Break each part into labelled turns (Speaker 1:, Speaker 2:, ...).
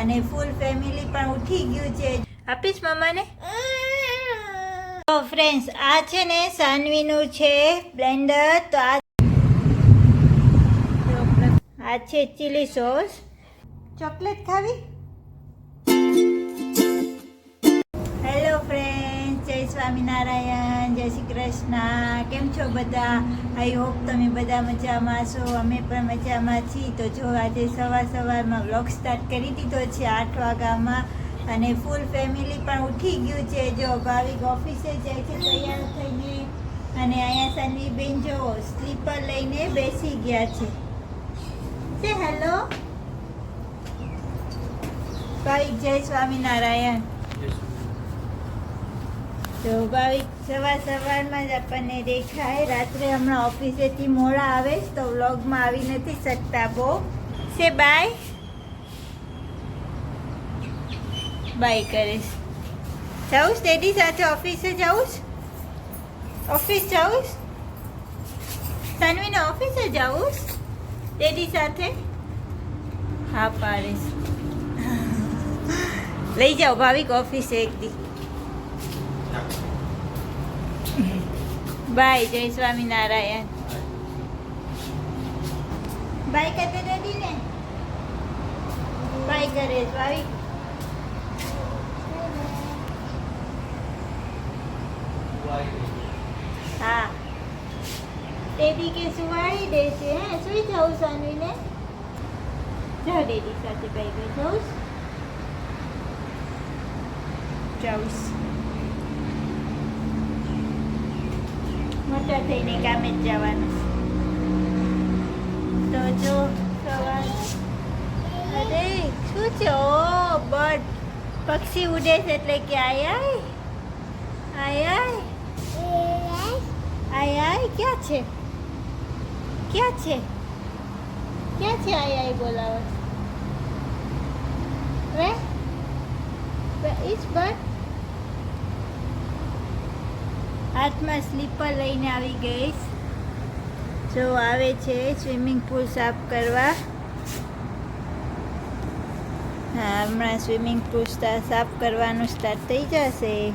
Speaker 1: અને full family પણ ઉઠી ગયું છે. આપીશ મમ્માને તો ફ્રેન્ડ્સ આ છે ને સાનવીનું છે બ્લેન્ડર તો આ આ છે ચીલી સોસ ચોકલેટ ખાવી? સ્વામિનારાયણ જય શ્રી કૃષ્ણ. કેમ છો બધા? આઈ હોપ તમે બધા મજામાં છો. અમે પણ મજામાં છીએ. તો જો આજે સવાર સવારમાં વ્લોગ સ્ટાર્ટ કરી દીધો છે આઠ વાગ્યામાં અને ફૂલ ફેમિલી પણ ઉઠી ગયું છે. જો ભાવિક ઓફિસે જાય છે, તૈયાર થઈને. અને અહીંયા સાંજની બેન જો સ્લીપર લઈને બેસી ગયા છે. હેલો ભાઈ જય સ્વામિનારાયણ તો ભાવિક સવાર સવારમાં જ આપણને દેખાય. રાત્રે હમણાં ઓફિસેથી મોડા આવે તો વ્લોગમાં આવી નથી શકતા બહુ. સે બાય. બાય કરીશ જાઉં ડેડી સાથે ઓફિસે જાઉં ઓફિસ જાઉં તન્વીને ઓફિસે જાઉં ડેડી સાથે? હા પાડીશ લઈ જાઓ ભાવિક ઓફિસે એક દી. બાય જય સ્વામિનારાયણ. બાય કરતે રેડી ને. બાય કરે સ્વામી હા. ડેડી કે સુવાડી દે છે હે? સુઈ જાઉં સાનવીને જા ડેડી સાથે બાય બાય જાઉં. જાઉં. મોટા થઈને કામે જ જવાનું. તો જો સવાર અરે, શું છે? ઓ બર્ડ પક્ષી ઉડે છે એટલે કે આય આય. આય આય. આય ક્યાં છે? ક્યાં છે? ક્યાં છે આય આય બોલાવે વે ઇસ બર્ડ હાથમાં સ્લીપર લઈને આવી ગઈ જો આવે છે સ્વિમિંગ પુલ સાફ કરવા. હા, હમણાં સ્વિમિંગ પુલ સાફ કરવાનું સ્ટાર્ટ થઈ જશે.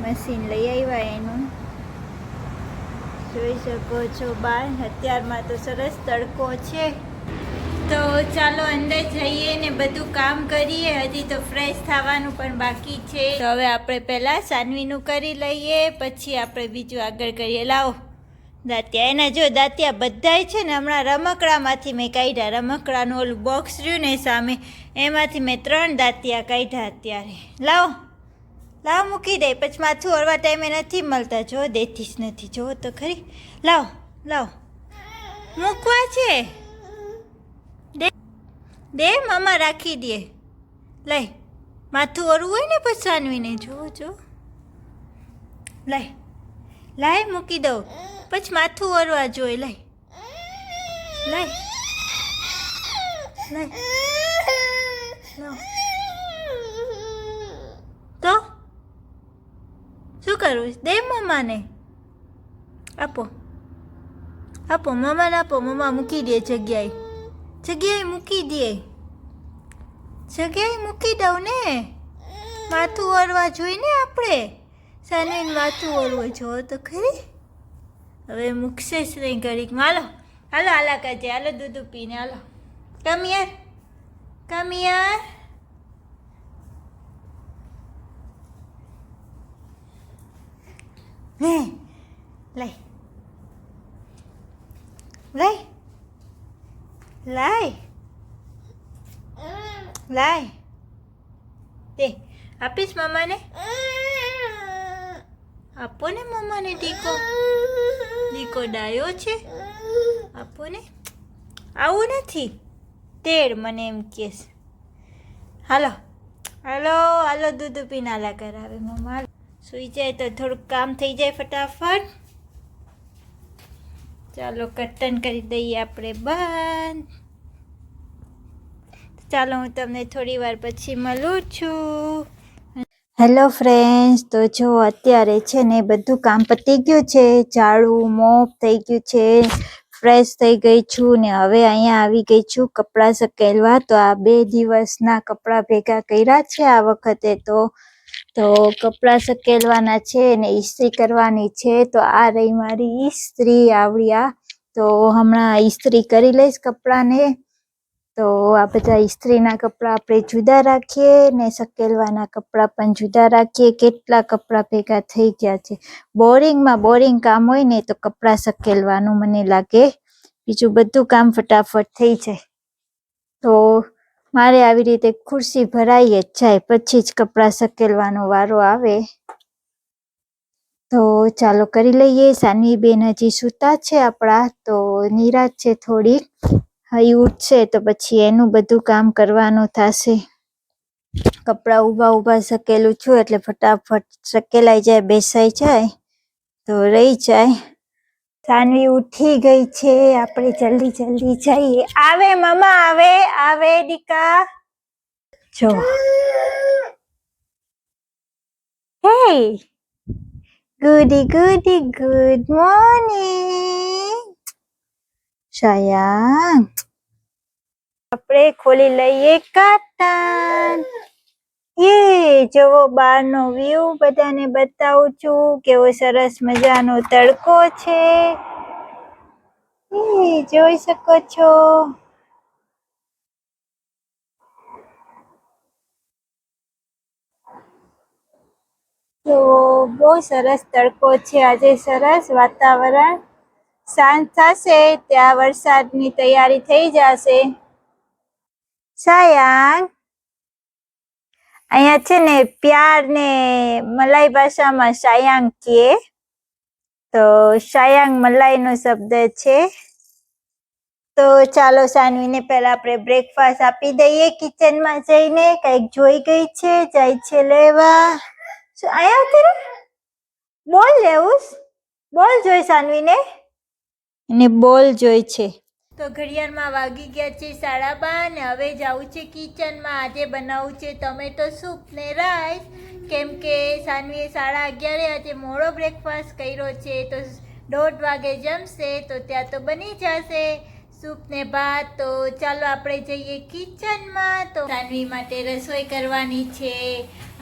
Speaker 1: મશીન લઈ આવ્યા એનું. જોઈ શકો છો બાર અત્યારમાં તો સરસ તડકો છે. તો ચાલો અંદર જઈએ ને બધું કામ કરીએ. હજી તો ફ્રેશ થવાનું પણ બાકી છે. તો હવે આપણે પહેલાં સાનવીનું કરી લઈએ, પછી આપણે બીજું આગળ કરીએ. લાવો. દાંતિયા, એના જો દાંતિયા બધાય છે ને હમણાં રમકડામાંથી મેં કાઢ્યા. રમકડાનું ઓલું બોક્સ રહ્યું ને સામે, એમાંથી મેં ત્રણ દાંતિયા કાઢ્યા અત્યારે. લાવો. લાવો મૂકી દે. પછી માથું ઓરવા ટાઈમે નથી મળતા. જો દેતી જ નથી. જો તો ખરી. લાવો લાવો. મૂકવા છે. દે, મામા રાખી દે. લઈ, માથું ઓરવું હોય ને પછી સાનવીને જો જો. લઈ, લાય મૂકી દઉં. પછી માથું ઓરવા જોઈએ લઈ. લઈ. લઈ. તો? શું કરવું દે મમ્માને આપો. આપો મમ્માને આપો. મમ્મા મૂકી દે જગ્યાએ. જગ્યાએ મૂકી દે. જગ્યાએ મૂકી દઉં ને? માથું ઓરવા જોઈને આપણે? સાનવીને માથું ઓરવું જો તો ખરી. હવે મૂકશે જ નહીં ઘડીક. હાલો હાલો હાલા કાજે, હાલો દૂધ પીને હાલો. કમ યાર કમ યાર હે, લઈ. લઈ. લાય. લાય. દે આપીશ મમ્માને આપો ને મમ્માને ટીકો ટીકો ડાયો છે. આપો ને. આવું નથી. તેડ મને એમ કેસ. હાલો. હાલો હાલો, દૂધ પીનાલા કરાવે મમ્મા. સૂઈ જાય તો થોડુંક કામ થઈ જાય ફટાફટ. ચાલો કર્તન કરી દઈએ આપણે બંધ. ચાલો હું તમને થોડી વાર પછી મળું છું. હેલો ફ્રેન્ડ્સ તો જો અત્યારે છે ને બધું કામ પતી ગયું છે ઝાડુ મોપ થઈ ગયું છે ફ્રેશ થઈ ગઈ છું ને હવે અહીંયા આવી ગઈ છું કપડાં સકેલવા. તો આ બે દિવસના કપડાં ભેગા કર્યા છે આ વખતે તો તો કપડાં સકેલવાના છે ને ઇસ્ત્રી કરવાની છે, તો આ રહી મારી ઇસ્ત્રી આવડ્યા. તો હમણાં ઇસ્ત્રી કરી લઈશ કપડાને. તો આ બધા ઇસ્ત્રીના કપડાં આપણે જુદા રાખીએ ને સકેલવાના કપડાં પણ જુદા રાખીએ. કેટલા કપડાં ભેગા થઈ ગયા છે. બોરિંગમાં બોરિંગ કામ હોય ને તો કપડાં સકેલવાનું મને લાગે. બીજું બધું કામ ફટાફટ થઈ જાય. તો મારે આવી રીતે ખુરશી ભરાઈ જ જાય, પછી જ કપડાં સકેલવાનો વારો આવે. તો ચાલો કરી લઈએ. સાનવી બેન હજી સૂતા છે આપણા, તો નિરાશ છે થોડીક. હઈ ઉઠશે તો પછી એનું બધું કામ કરવાનું થશે. કપડાં ઊભા ઊભા સકેલું છું એટલે ફટાફટ સકેલાઈ જાય, બેસાઈ જાય, તો રહી જાય. સાનવી ઉઠી ગઈ છે. આપણે જલ્દી જલ્દી જઈએ. આવે મમ્મા આવે. આવે, દીકા. જો. હે ગુડી ગુડી ગુડ મોર્નિંગ શયા આપણે ખોલી લઈએ કાટન યે જોવો બહારનો વ્યૂ બધાને બતાવું છું. કેવો સરસ મજાનો તડકો છે. એ જોઈ શકો છો. તો બહુ સરસ તડકો છે. આજે સરસ વાતાવરણ. શાંત થશે, ત્યાં વરસાદની તૈયારી થઈ જશે. સાયાંગ અહીંયા છે ને પ્યાર ને મલાઈ ભાષામાં શાયાંગ કહે તો શાયાંગ મલાઈનો શબ્દ છે. તો ચાલો સાનવીને પહેલા આપણે બ્રેકફાસ્ટ આપી દઈએ કિચનમાં જઈને. કંઈક જોઈ ગઈ છે, જાય છે લેવા. શું, અહીંયા આવતી બોલ લેવું બોલ જોઈ સાનવીને. એને બોલ જોઈ છે. તો ઘડિયાળમાં વાગી ગયા છે સાડા બાર ને હવે જવું છે કિચનમાં. આજે બનાવવું છે ટમેટો સૂપ ને રાઈસ. કેમ કે સાનવીએ સાડા અગિયારે આજે મોડો બ્રેકફાસ્ટ કર્યો છે તો દોઢ વાગે જમશે તો ત્યાં તો બની જશે સૂપ ને ભાત. તો ચાલો આપણે જઈએ કિચનમાં. તો સાનવી માટે રસોઈ કરવાની છે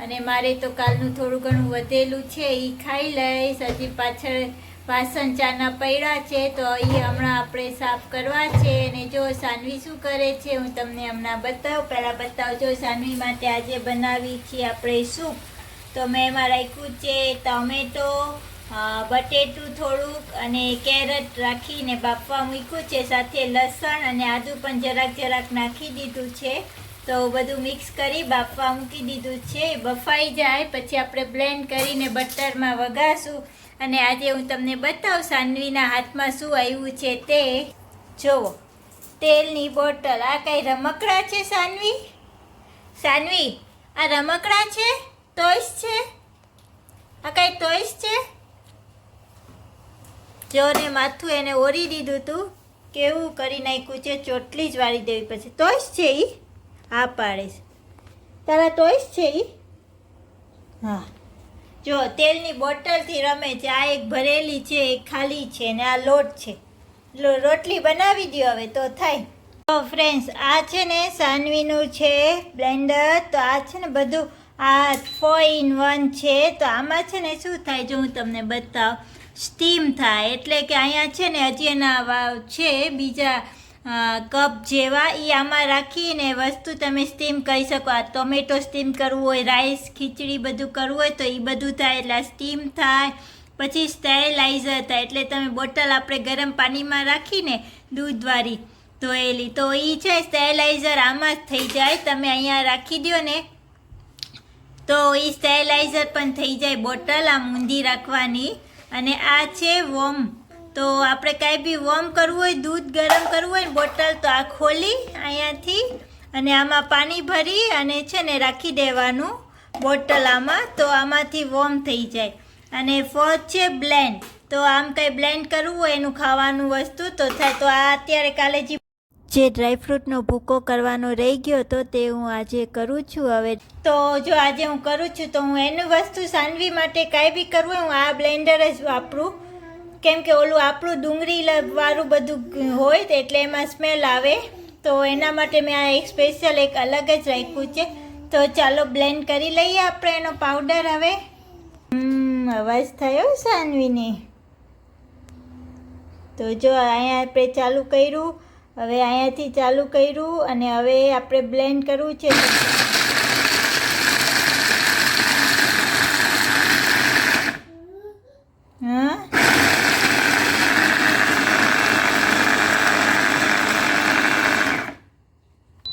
Speaker 1: અને મારે તો કાલનું થોડું ઘણું વધેલું છે એ ખાઈ લઈશ. હજી પાછળ વાસણ ચાના પડ્યા છે, તો એ હમણાં આપણે સાફ કરવા છે અને જો સાનવી શું કરે છે, હું તમને હમણાં બતાવું. પહેલાં બતાવજો સાનવી માટે આજે બનાવી છે આપણે સૂપ, તો મેં એમાં રાખ્યું છે ટમેટો બટેટું થોડુંક અને કેરટ રાખીને બાફવા મૂક્યું છે, સાથે લસણ અને આદુ પણ જરાક જરાક નાખી દીધું છે. તો બધું મિક્સ કરી બાફવા મૂકી દીધું છે. બફાઈ જાય, પછી આપણે બ્લેન્ડ કરીને બટરમાં વગાડશું અને આજે હું તમને બતાવું સાનવીના હાથમાં શું આવ્યું છે તે. જુઓ તેલની બોટલ. આ કઈ રમકડા છે સાનવી? સાનવી, આ રમકડા છે? ટોયસ છે? આ કઈ ટોયસ છે? જોને માથું એને ઓરી દીધું તું. કેવું કરી નાખ્યું છે? ચોટલી જ વાળી દેવી પછી ટોયસ છે એ હા પાડે તારા ટોયસ છે ઈ? હા. જો તેલની બોટલથી રમે છે, આ એક ભરેલી છે, એક ખાલી છે ને આ લોટ છે. રોટલી બનાવી દો હવે તો થાય. તો ફ્રેન્ડ્સ આ છે ને સાનવીનું છે બ્લેન્ડર. તો આ છે ને બધું આ ફોર ઇન વન છે. તો આમાં છે ને શું થાય જો હું તમને બતાવ? સ્ટીમ થાય. એટલે કે અહીંયા છે ને હજી એના છે, બીજા કપ જેવા એ આમાં રાખીને વસ્તુ તમે સ્ટીમ કરી શકો. આ ટોમેટો સ્ટીમ કરવું હોય રાઈસ ખીચડી બધું કરવું હોય તો એ બધું થાય. એટલે સ્ટીમ થાય, પછી સ્ટેરિલાઇઝર થાય. એટલે તમે બોટલ આપણે ગરમ પાણીમાં રાખીને દૂધવાળી ધોયેલી. તો એ છે સ્ટેરિલાઇઝર આમાં જ થઈ જાય. તમે અહીંયા રાખી દો ને. તો એ સ્ટેરિલાઇઝર પણ થઈ જાય બોટલ, આ મૂંધી રાખવાની. અને આ છે વોમ. તો આપણે કાંઈ બી વોર્મ કરવું હોય, દૂધ ગરમ કરવું હોય ને બોટલ તો આ ખોલી અહીંયાથી અને આમાં પાણી ભરી અને છે ને રાખી દેવાનું બોટલ આમાં. તો આમાંથી વોર્મ થઈ જાય. અને ફોર્થ છે બ્લેન્ડ તો આમ કંઈ બ્લેન્ડ કરવું હોય એનું ખાવાનું વસ્તુ તો થાય. તો આ અત્યારે કાલે જે જે ડ્રાયફ્રૂટનો ભૂકો કરવાનો રહી ગયો હતો તે હું આજે કરું છું હવે. તો જો આજે હું કરું છું તો હું એનું વસ્તુ સાનવી માટે કાંઈ બી કરવું હું આ બ્લેન્ડર જ વાપરું. કેમ કે ઓલું આપણું ડુંગળી વાળું બધું હોય એટલે એમાં સ્મેલ આવે. તો એના માટે મેં આ એક સ્પેશિયલ એક અલગ જ રાખ્યું છે. તો ચાલો બ્લેન્ડ કરી લઈએ આપણે એનો પાવડર હવે. અવાજ થયો સાનવીને? તો જો અહીંયા આપણે ચાલુ કર્યું. હવે અહીંયાથી ચાલુ કર્યું અને હવે આપણે બ્લેન્ડ કરવું છે હા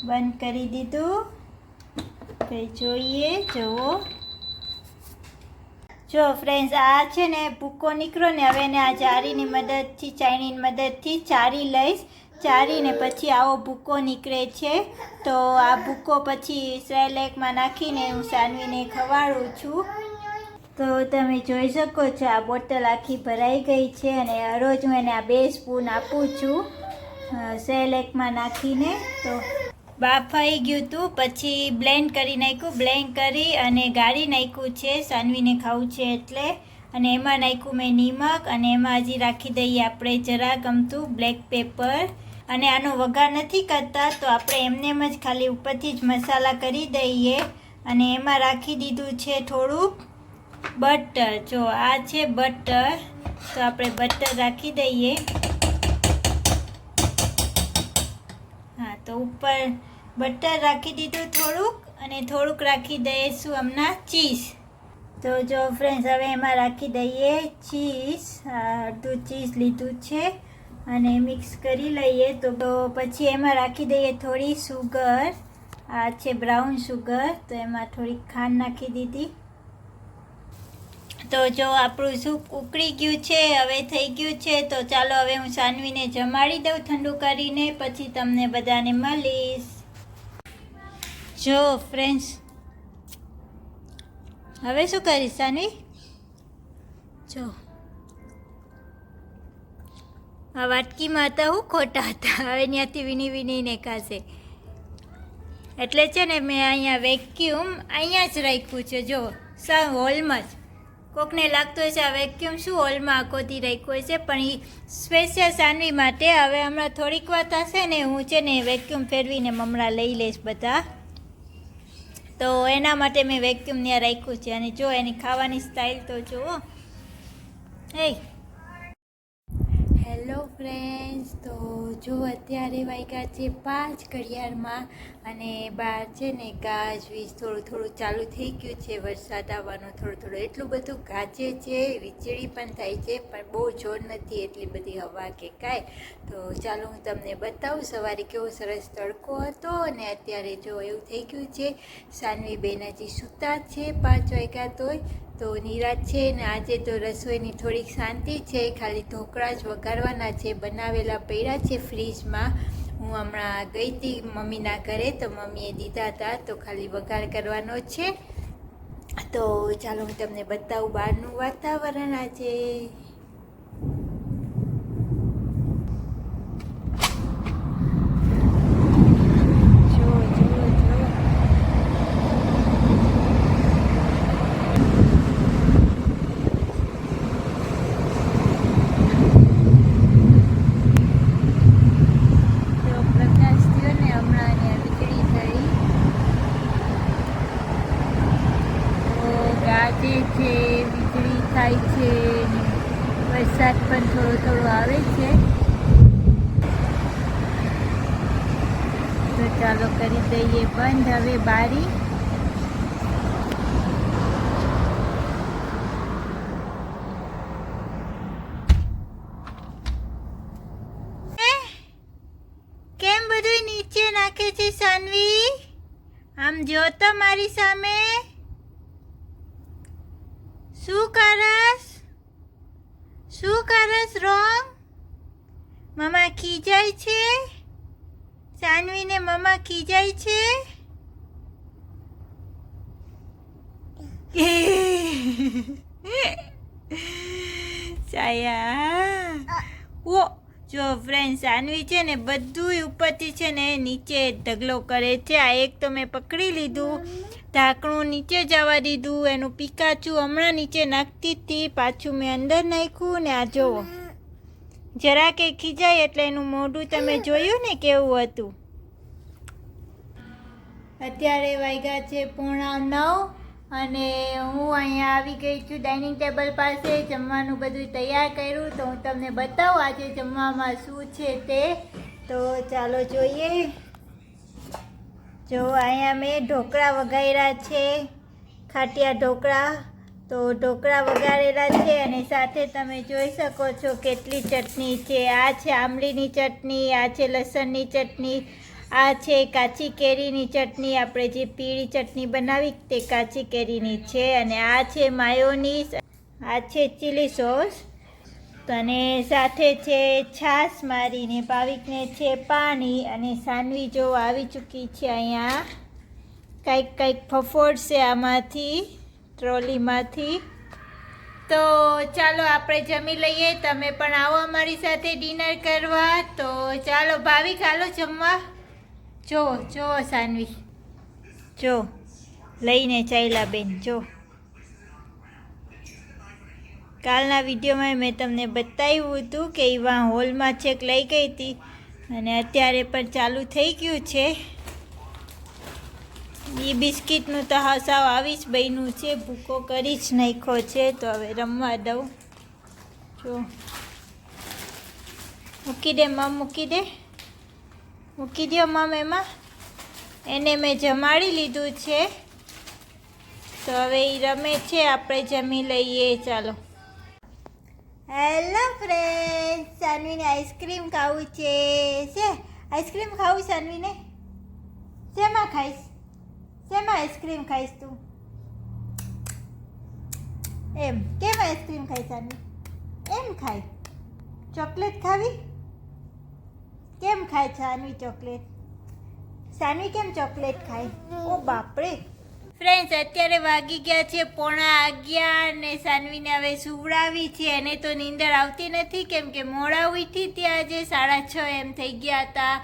Speaker 1: બંધ કરી દીધું. કઈ જોઈએ, જુઓ. જો ફ્રેન્ડ્સ આ છે ને ભૂકો નીકળો ને, હવે એને આ ચારીની મદદથી ચાઇનીની મદદથી ચારી લઈશ. ચારીને પછી આવો ભૂકો નીકળે છે. તો આ ભૂકો પછી સેલેકમાં નાખીને હું સાનવીને ખવાડું છું. તો તમે જોઈ શકો છો, આ બોટલ આખી ભરાઈ ગઈ છે અને રોજ હું એને આ બે સ્પૂન આપું છું. સેલેકમાં નાખીને, તો બાફાઈ ગયું હતું પછી બ્લેન્ડ કરી નાખ્યું બ્લેન્ડ કરી અને ગાળી નાખ્યું છે, સાનવીને ખાવું છે એટલે. અને એમાં નાખ્યું મેં નિમક અને એમાં હજી રાખી દઈએ આપણે જરા ગમતું બ્લેક પેપર અને આનો વઘાર નથી કરતા, તો આપણે એમનેમ જ ખાલી ઉપરથી જ મસાલા કરી દઈએ. અને એમાં રાખી દીધું છે થોડુંક બટર જો, આ છે બટર તો આપણે બટર રાખી દઈએ. હા, તો ઉપર બટર રાખી દીધું થોડુંક અને થોડુંક રાખી દઈશું હમણાં ચીઝ. તો જો ફ્રેન્ડ્સ હવે એમાં રાખી દઈએ ચીઝ. અડધું ચીઝ લીધું છે અને મિક્સ કરી લઈએ. તો પછી એમાં રાખી દઈએ થોડી સુગર આ છે બ્રાઉન સુગર તો એમાં થોડીક ખાંડ નાખી દીધી. તો જો આપણું સૂપ ઉકળી ગયું છે, હવે થઈ ગયું છે, તો ચાલો હવે હું સાનવીને જમાડી દઉં ઠંડુ કરીને. પછી તમને બધાને મળીશ. જો ફ્રેન્ડ્સ હવે શું કરીશ સાનવી જો. આ વાટકીમાં હતા હું ખોટા હતા. હવે ત્યાંથી વિની વિનીને ખાશે. એટલે છે ને, મેં અહીંયા વેક્યુમ અહીંયા જ રાખ્યું છે. જો, સા, હોલમાં જ. કોકને લાગતું હશે આ વેક્યુમ શું હોલમાં આખોથી રાખ્યું છે પણ એ સ્પેશિયલ સાનવી માટે હવે હમણાં થોડીક વાર થશે ને હું છે ને વેક્યુમ ફેરવીને મમરા લઈ લઈશ બધા. તો એના માટે મેં વેક્યુમ ત્યાં રાખ્યું છે અને જો એની ખાવાની સ્ટાઇલ તો જુઓ. હે હેલો ફ્રેન્ડ્સ તો જો અત્યારે વાગ્યા છે પાંચ ઘડિયાળમાં અને બહાર છે ને ગાજવીજ થોડું થોડું ચાલુ થઈ ગયું છે, વરસાદ આવવાનો થોડું થોડું. એટલું બધું ગાજે છે, વીજળી પણ થાય છે, પણ બહુ જોર નથી એટલી બધી હવા કે કાંઈ. તો ચાલો હું તમને બતાવું, સવારે કેવો સરસ તડકો હતો અને અત્યારે જો એવું થઈ ગયું છે સાનવી બેનાજી સૂતા છે પાંચ વાગ્યા તોય. તો નિરાશ છે ને આજે તો રસોઈની થોડીક શાંતિ છે. ખાલી ઢોકળા જ વઘારવાના છે. બનાવેલા પડ્યા છે ફ્રીજમાં. હું હમણાં ગઈ હતી મમ્મીના ઘરે, તો મમ્મીએ દીધા હતા, તો ખાલી વઘાર કરવાનો છે. તો ચાલો હું તમને બતાવું બહારનું વાતાવરણ આજે જો જો જો તો પ્રકાશ થયો ને હમણાં અહીંયા વીજળી થઈ તો ગાજે છે વીજળી થાય છે ને વરસાદ થોડો આવે છે. તો ચાલો કરી દઈએ બંધ. હવે બારી. કેમ બધું નીચે નાખે છે સાનવી? આમ જો તો મારી સામે. શું કરસ શું કરસ રોંગ મમ્મા ખીજાય છે? સાનવીને મમ્મા ખીજાય છે? ચાયા ઓ જો ફ્રેન્ડ સાનવી છે ને બધું ઉપરથી છે ને નીચે ઢગલો કરે છે. આ એક તો મેં પકડી લીધું, ઢાંકણું નીચે જવા દીધું, એનું પીકાચું હમણાં નીચે નાખતી હતી, પાછું મેં અંદર નાખ્યું ને આ જોવો. જરા કે ખીજાય એટલે એનું મોઢું તમે જોયું ને કેવું હતું? અત્યારે વાગ્યા છે પોણા નવ. અને હું અહીંયા આવી ગઈ છું ડાઇનિંગ ટેબલ પાસે. જમવાનું બધું તૈયાર કર્યું તો હું તમને બતાવું આજે જમવામાં શું છે તે. તો ચાલો જોઈએ. જો અહીંયા મેં ઢોકળા વઘાર્યા છે, ખાટિયા ઢોકળા. તો ઢોકળા વઘારેલા છે અને સાથે તમે જોઈ શકો છો કેટલી ચટણી છે. આ છે આમલીની ચટણી, આ છે લસણની ચટણી આ છે કાચી કેરીની ચટણી. આપણે જે પીળી ચટણી બનાવી તે કાચી કેરીની છે અને આ છે માયોનીસ, આ છે ચીલી સોસ અને સાથે છે છાશ મારીને ભાવિકને છે પાણી અને સાનવી જો આવી ચૂકી છે અહીંયા. કંઈક કંઈક ફફોડશે આમાંથી, ટ્રોલીમાંથી. તો ચાલો આપણે જમી લઈએ. તમે પણ આવો અમારી સાથે ડિનર કરવા. તો ચાલો ભાવિક, હાલો જમવા. જો જો સાનવી જો, લઈને ચાલ્યા બેન, જો. કાલના વિડીયોમાં મેં તમને બતાવ્યું હતું કે એવા હોલમાં છેક લઈ ગઈ હતી અને અત્યારે પણ ચાલુ થઈ ગયું છે. એ બિસ્કિટનું તો હા સાવ આવી જ બન્યું છે, ભૂકો કરી જ નાખ્યો છે, તો હવે રમવા દઉં. જો. મૂકી દે, મમ, મૂકી દે. મૂકી દો મમ એમાં. એને મેં જમાડી લીધું છે. તો હવે એ રમે છે, આપણે જમી લઈએ, ચાલો. હેલો ફ્રેન્ડ સાનવીને આઈસ્ક્રીમ ખાવું છે. છે, આઈસ્ક્રીમ ખાવું સાનવીને? શેમાં ખાઈશ? શેમાં આઈસ્ક્રીમ ખાઈશ તું? એમ, કેમ આઈસ્ક્રીમ ખાઈ સાનવી? એમ ખાય. ચોકલેટ ખાવી? કેમ ખાય સાનવી ચોકલેટ? સાનવી કેમ ચોકલેટ ખાય? ઓ બાપરે. ફ્રેન્ડ્સ અત્યારે વાગી ગયા છે પોણા અગિયાર ને સાનવીને હવે સુવડાવી છે. એને તો નીંદર આવતી નથી, કેમ કે મોડા ઉઠી ત્યાં આજે, સાડા છ એમ થઈ ગયા હતા.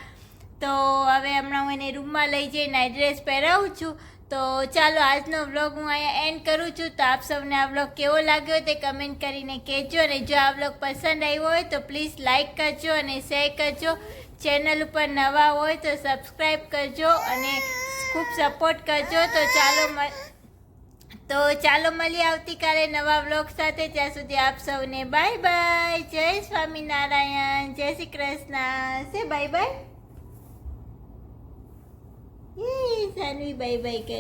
Speaker 1: તો હવે હમણાં હું એને રૂમમાં લઈ જઈ નાઇટ ડ્રેસ પહેરાવું છું. તો ચાલો, આજનો વ્લોગ હું અહીંયા એન્ડ કરું છું. તો આપ સૌને આ વ્લોગ કેવો લાગ્યો તે કમેન્ટ કરીને કહેજો. અને જો આ વ્લોગ પસંદ આવ્યો હોય તો પ્લીઝ લાઇક કરજો અને શેર કરજો. ચેનલ ઉપર નવા હોય તો સબસ્ક્રાઈબ કરજો અને ખૂબ સપોર્ટ કરજો. તો ચાલો તો ચાલો મળીએ આવતીકાલે નવા વ્લોગ સાથે. ત્યાં સુધી આપ સૌને બાય બાય. જય સ્વામિનારાયણ. જય શ્રી કૃષ્ણ. સે bye bye. Saanvi bye bye કરે.